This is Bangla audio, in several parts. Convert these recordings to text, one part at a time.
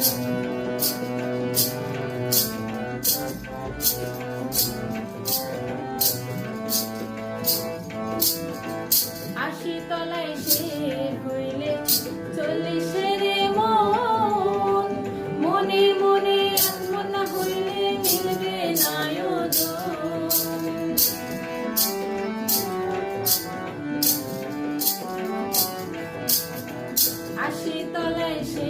আশি তলায় সে হইলে চল্লিশের মন। মনে মনে আত্মনা হইলে মিলবে আশি তলায় সে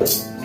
Bye.